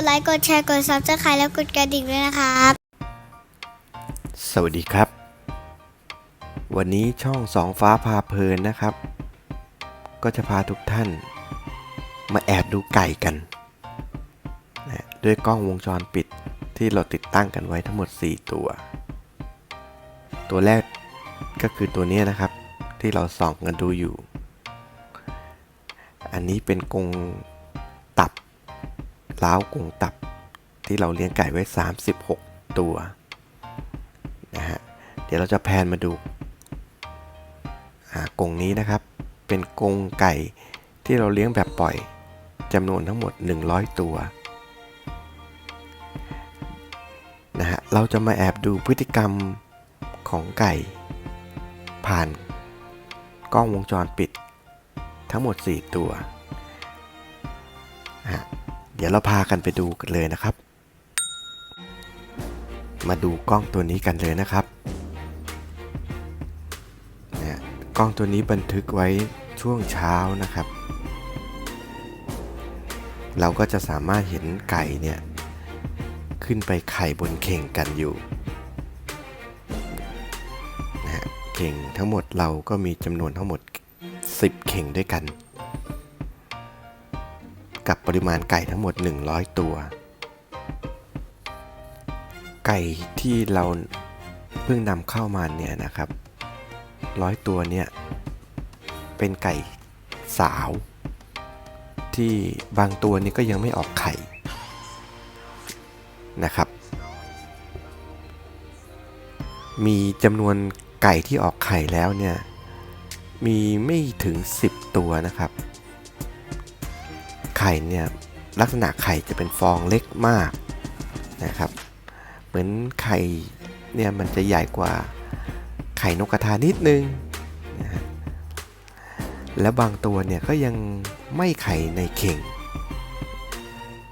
ดไลค์กดแชร์กดซับสไครต์และกดกระดิ่งด้วยนะครับ สวัสดีครับ วันนี้ช่องสองฟ้าพาเพลินนะครับ ก็จะพาทุกท่าน มาแอบดูไก่กันนะด้วยกล้องวงจรปิดที่เราติดตั้งกันไว้ทั้งหมด 4 ตัว ตัวแรกก็คือตัวนี้นะครับ ที่เราส่องกันดูอยู่ อันนี้เป็นกรง ล้าวกรงตับ ที่เราเลี้ยงไก่ไว้ 36 ตัวนะฮะเดี๋ยวเราจะแพนมาดูอ่ากรงนี้นะครับ เป็นกรงไก่ที่เราเลี้ยงแบบปล่อยจำนวนทั้งหมด 100 ตัวนะฮะเราจะมาแอบดูพฤติกรรมของไก่ ผ่านกล้องวงจรปิด ทั้งหมด 4 ตัว ดี๋ยวเราพากันไปดูกันเลยนะครับ มาดูกล้องตัวนี้กันเลยนะครับเนี่ยกล้องตัวนี้บันทึกไว้ช่วงเช้านะครับ เราก็จะสามารถเห็นไก่เนี่ยขึ้นไปไข่บนเข่งกันอยู่นะฮะเข่งทั้งหมดเราก็มีจำนวนทั้งหมด 10 เข่งด้วยกัน กับปริมาณไก่ทั้งหมด 100 ตัว ไก่ที่เราเพิ่งนำเข้ามาเนี่ยนะครับร้อยตัวเนี่ยเป็นไก่สาว ที่บางตัวนี่ก็ยังไม่ออกไข่นะครับ มีจำนวนไก่ที่ออกไข่แล้วเนี่ยมีไม่ถึง 10 ตัวนะครับ ข่เนี่ยลักษณะไข่จะเป็นฟองเล็กมากนะครับ เหมือนไข่เนี่ยมันจะใหญ่กว่าไข่นกกระทานิดนึงนะแล้วบางตัวเนี่ยก็ยังไม่ไข่ในเข่ง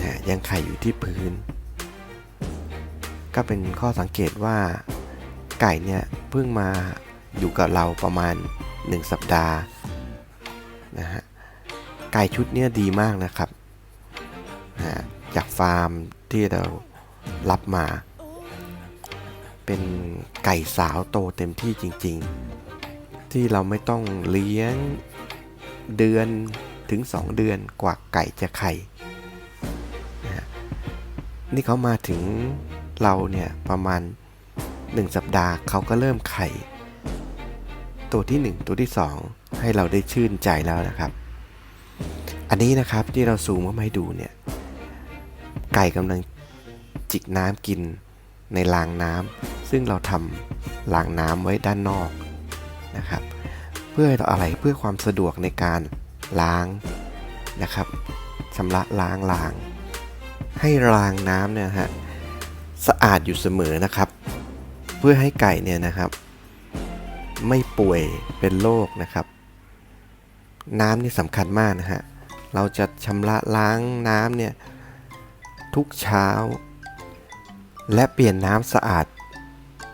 นะยังไข่อยู่ที่พื้น ก็เป็นข้อสังเกตว่าไก่เนี่ยเพิ่งมาอยู่กับเราประมาณ 1 สัปดาห์นะฮะ ไก่ชุดเนี้ยดีมากนะครับนะจากฟาร์มที่เรารับมา เป็นไก่สาวโตเต็มที่จริง ๆ ที่เราไม่ต้องเลี้ยงเดือนถึง 2 เดือนกว่าไก่จะไข่นะนี่เขามาถึงเราเนี่ยประมาณ 1 สัปดาห์เขาก็เริ่มไข่ ตัวที่ 1 ตัวที่ 2 ให้เราได้ชื่นใจแล้วนะครับ อันนี้นะครับที่เราซูมเข้ามาให้ดูเนี่ย ไก่กำลังจิกน้ำกินในรางน้ำซึ่งเราทำรางน้ำไว้ด้านนอกนะครับ เพื่ออะไรเพื่อความสะดวกในการล้างนะครับชำระล้างราง ให้รางน้ำเนี่ยฮะสะอาดอยู่เสมอนะครับ เพื่อให้ไก่เนี่ยนะครับ ไม่ป่วยเป็นโรคนะครับ น้ำนี่สำคัญมากนะฮะ เราจะชำระล้างน้ำเนี่ยทุกเช้า และเปลี่ยนน้ำสะอาด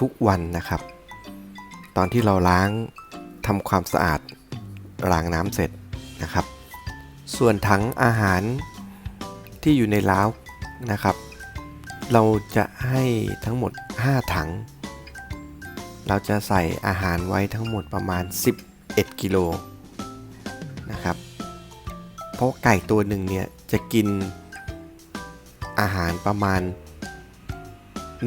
ทุกวันนะครับ ตอนที่เราล้างทำความสะอาดรางน้ำเสร็จนะครับ ส่วนถังอาหารที่อยู่ในล้าวนะครับ เราจะให้ทั้งหมด 5 ถัง เราจะใส่อาหารไว้ทั้งหมดประมาณ 11 กิโลนะครับ เพราะไก่ตัวหนึ่งเนี่ยจะกินอาหารประมาณ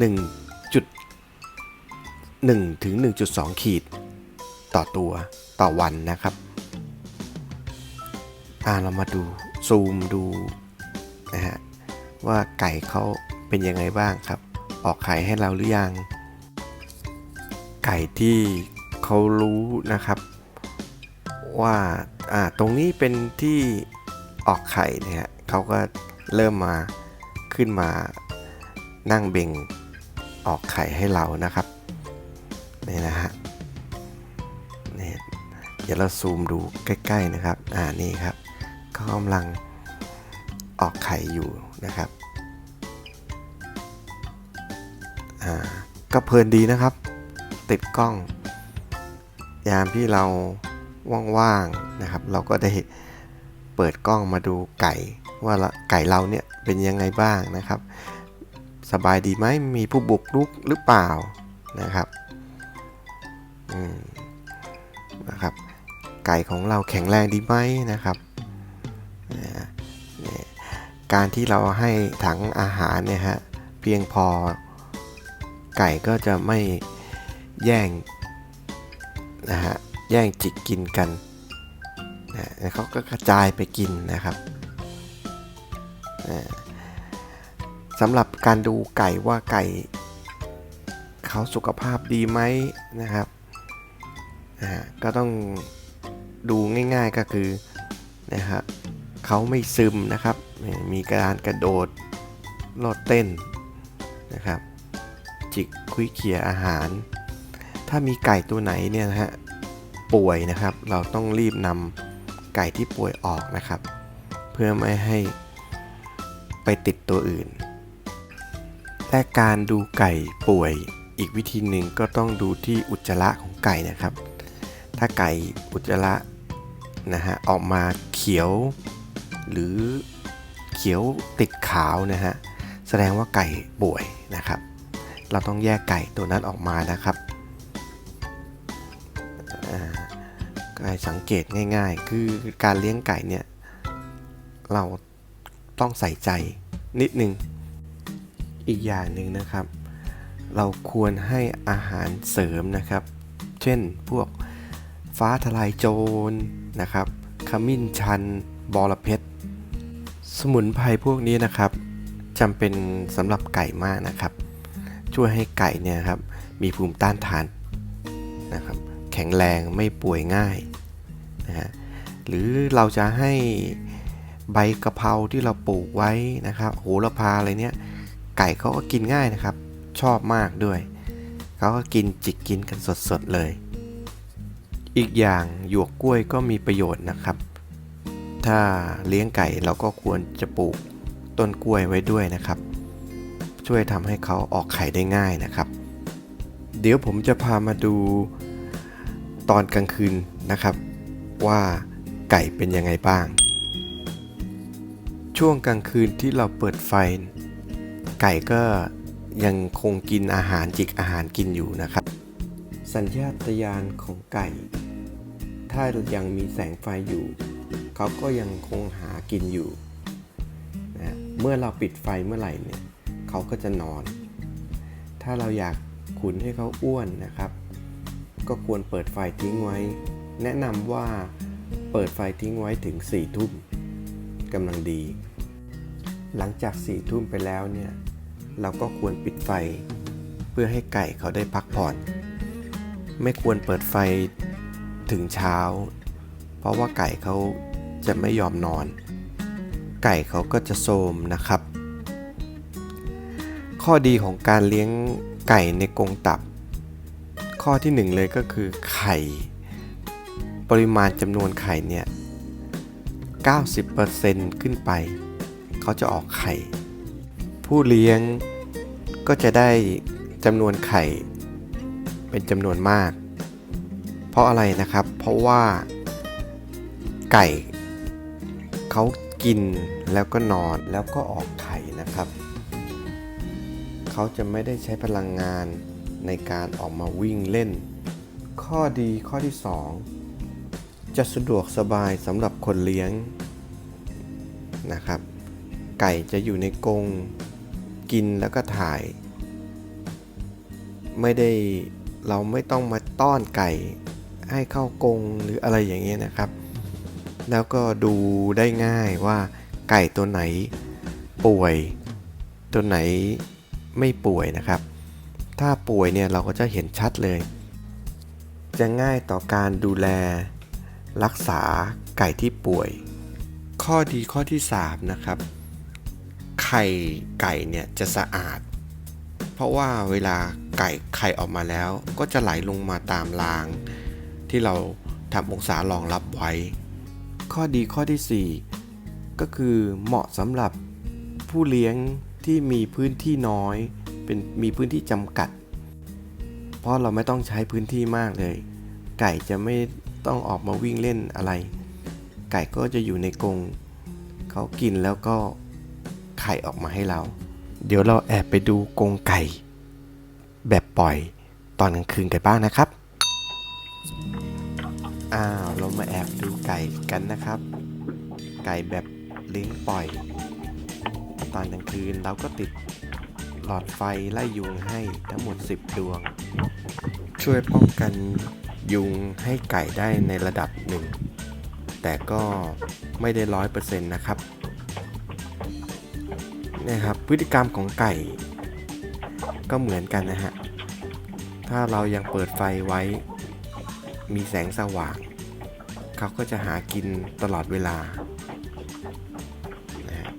1.1 ถึง 1.2 ขีด ต่อตัวต่อวันนะครับอ่าเรามาดูซูมดูนะฮะว่าไก่เขาเป็นยังไงบ้างครับ ออกไข่ให้เราหรือยัง ไก่ที่เขารู้นะครับ ว่าอ่าตรงนี้เป็นที่ ออกไข่เนี่ยฮะเขาก็เริ่มมาขึ้นมานั่งเบ่งออกไข่ให้เรานะครับนี่นะฮะนี่เดี๋ยวเราซูมดูใกล้ ๆนะครับ อ่านี่ครับเขากำลังออกไข่อยู่นะครับอ่าก็เพลินดีนะครับ ติดกล้อง ยามที่เราว่างๆนะครับ เราก็ได้ ปิดปิดกล้องมาดูไก่ ว่าไก่เราเนี่ยเป็นยังไงบ้างนะครับ สบายดีไหมมีผู้บุกรุกหรือเปล่านะครับอืมนะครับไก่ของเราแข็งแรงดีไหมนะครับนะเนี่ยการที่เราให้ถังอาหารเนี่ยฮะเพียงพอไก่ก็จะไม่แย่งนะฮะแย่งจิกกินกัน นะเขาก็กระจายไปกินนะครับนะสำหรับการดูไก่ว่าไก่เขาสุขภาพดีไหมนะครับนะก็ต้องดูง่ายๆก็คือนะฮะเขาไม่ซึมนะครับ มีการกระโดดโลดเต้นนะครับ จิกคุยเขียอาหาร ถ้ามีไก่ตัวไหนเนี่ยนะฮะป่วยนะครับ เราต้องรีบนำ ไก่ที่ป่วยออกนะครับ เพื่อไม่ให้ไปติดตัวอื่น และการดูไก่ป่วยอีกวิธีหนึ่งก็ต้องดูที่อุจจาระของไก่นะครับ ถ้าไก่อุจจาระนะฮะออกมาเขียว หรือเขียวติดขาวนะฮะแสดงว่าไก่ป่วยนะครับ เราต้องแยกไก่ตัวนั้นออกมานะครับ สังเกตง่าย ๆ คือการเลี้ยงไก่เนี่ยเราต้องใส่ใจนิดนึง อีกอย่างหนึ่งนะครับ เราควรให้อาหารเสริมนะครับ เช่นพวกฟ้าทลายโจรนะครับขมิ้นชันบอระเพ็ดสมุนไพรพวกนี้นะครับจำเป็นสำหรับไก่มากนะครับ ช่วยให้ไก่เนี่ยครับมีภูมิต้านทานนะครับ แข็งแรงไม่ป่วยง่าย นะฮะหรือเราจะให้ใบกะเพราที่เราปลูกไว้นะครับโหระพาอะไรเนี่ยไก่เขาก็กินง่ายนะครับ ชอบมากด้วยเขาก็กินจิกกินกันสดๆเลย อีกอย่างหยวกกล้วยก็มีประโยชน์นะครับ ถ้าเลี้ยงไก่เราก็ควรจะปลูกต้นกล้วยไว้ด้วยนะครับ ช่วยทำให้เขาออกไข่ได้ง่ายนะครับ เดี๋ยวผมจะพามาดูตอนกลางคืนนะครับ ว่าไก่เป็นยังไงบ้าง ช่วงกลางคืนที่เราเปิดไฟ ไก่ก็ยังคงกินอาหารจิกอาหารกินอยู่นะครับ สัญชาตญาณของไก่ ถ้ายังมีแสงไฟอยู่ เขาก็ยังคงหากินอยู่นะเมื่อเราปิดไฟเมื่อไหร่เนี่ยเขาก็จะนอน ถ้าเราอยากขุนให้เขาอ้วนนะครับ ก็ควรเปิดไฟทิ้งไว้ แนะนำว่าเปิดไฟทิ้งไว้ถึง4ี่ทุ่มกำลังดี หลังจาก4ี่ทุ่มไปแล้วเนี่ย เราก็ควรปิดไฟ เพื่อให้ไก่เขาได้พักผ่อน ไม่ควรเปิดไฟถึงเช้า เพราะว่าไก่เขาจะไม่ยอมนอน ไก่เขาก็จะโทมนะครับ ข้อดีของการเลี้ยงไก่ในกรงตับ ข้อที่หนึ่งเลยก็คือไข่ ปริมาณจำนวนไข่เนี่ย 90%ขึ้นไป เขาจะออกไข่ ผู้เลี้ยงก็จะได้จำนวนไข่ เป็นจำนวนมาก เพราะอะไรนะครับ เพราะว่า ไก่เขากินแล้วก็นอนแล้วก็ออกไข่นะครับ เขาจะไม่ได้ใช้พลังงานในการออกมาวิ่งเล่น ข้อดีข้อที่ 2 จะสะดวกสบายสำหรับคนเลี้ยงนะครับ ไก่จะอยู่ในกรงกินแล้วก็ถ่าย ไม่ได้เราไม่ต้องมาต้อนไก่ให้เข้ากรงหรืออะไรอย่างเงี้ยนะครับ แล้วก็ดูได้ง่ายว่าไก่ตัวไหนป่วย ตัวไหนไม่ป่วยนะครับ ถ้าป่วยเนี่ยเราก็จะเห็นชัดเลย จะง่ายต่อการดูแล รักษาไก่ที่ป่วย ข้อดีข้อที่ 3 นะครับ ไข่ไก่เนี่ยจะสะอาด เพราะว่าเวลาไก่ไข่ออกมาแล้ว ก็จะไหลลงมาตามราง ที่เราทำองศารองรับไว้ ข้อดีข้อที่ 4 ก็คือเหมาะสำหรับผู้เลี้ยงที่มีพื้นที่น้อยเป็นมีพื้นที่จำกัด เพราะเราไม่ต้องใช้พื้นที่มากเลย ไก่จะไม่ ต้องออกมาวิ่งเล่นอะไร ไก่ก็จะอยู่ในกรงเขากินแล้วก็ไข่ออกมาให้เรา เดี๋ยวเราแอบไปดูกรงไก่ แบบปล่อยตอนกลางคืนกันบ้างนะครับ อ้าวเรามาแอบดูไก่กันนะครับ ไก่แบบเลี้ยงปล่อย ตอนกลางคืนเราก็ติดหลอดไฟไล่ยุงให้ทั้งหมด 10 ดวง ช่วยป้องกัน ยุงให้ไก่ได้ในระดับหนึ่ง แต่ก็ไม่ได้ร้อยเปอร์เซ็นต์นะครับนี่ยครับ พฤติกรรมของไก่ ก็เหมือนกันนะฮะ ถ้าเรายังเปิดไฟไว้ มีแสงสว่าง เขาก็จะหากินตลอดเวลานะ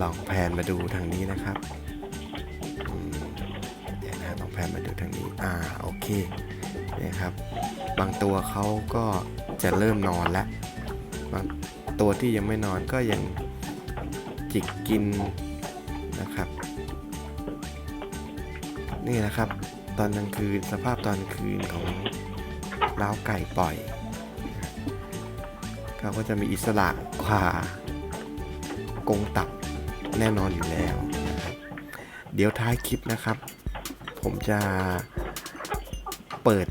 ลองแพนมาดูทางนี้นะครับ ดี๋ยวนะลองแพนมาดูทางนี้อ่าโอเคนี่ยครับ บางตัวเขาก็จะเริ่มนอนแล้วบางตัวที่ยังไม่นอนก็ยังจิกกินนะครับ นี่นะครับ ตอนกลางคืนสภาพตอนกลางคืนของล้าวไก่ปล่อยเขาก็จะมีอิสระกว่ากงตับแน่นอนอยู่แล้ว เดี๋ยวท้ายคลิปนะครับ ผมจะเปิด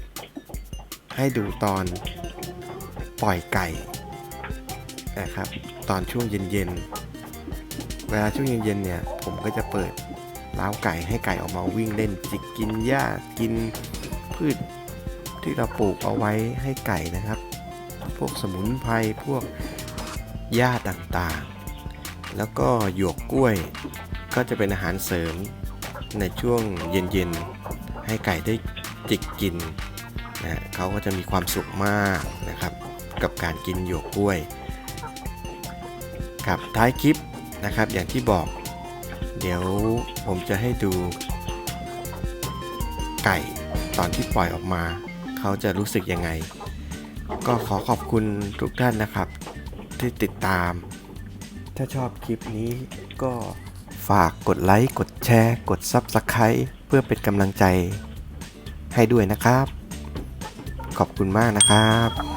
ให้ดูตอนปล่อยไก่นะครับ ตอนช่วงเย็นๆ เวลาช่วงเย็นๆเนี่ย ผมก็จะเปิดล้าวไก่ให้ไก่ออกมาวิ่งเล่นจิกกินหญ้ากินพืชที่เราปลูกเอาไว้ให้ไก่นะครับ พวกสมุนไพรพวกหญ้าต่างๆ แล้วก็หยวกกล้วยก็จะเป็นอาหารเสริม ในช่วงเย็นๆ ให้ไก่ได้จิกกินนะเขาก็จะมีความสุขมากนะครับ กับการกินหยวกกล้วยครับท้ายคลิปนะครับอย่างที่บอก เดี๋ยวผมจะให้ดู ไก่ตอนที่ปล่อยออกมา เขาจะรู้สึกยังไง ก็ขอขอบคุณทุกท่านนะครับ ที่ติดตาม ถ้าชอบคลิปนี้ก็ ฝากกดไลค์ กดแชร์ กด Subscribe เพื่อเป็นกำลังใจให้ด้วยนะครับ ขอบคุณมากนะครับ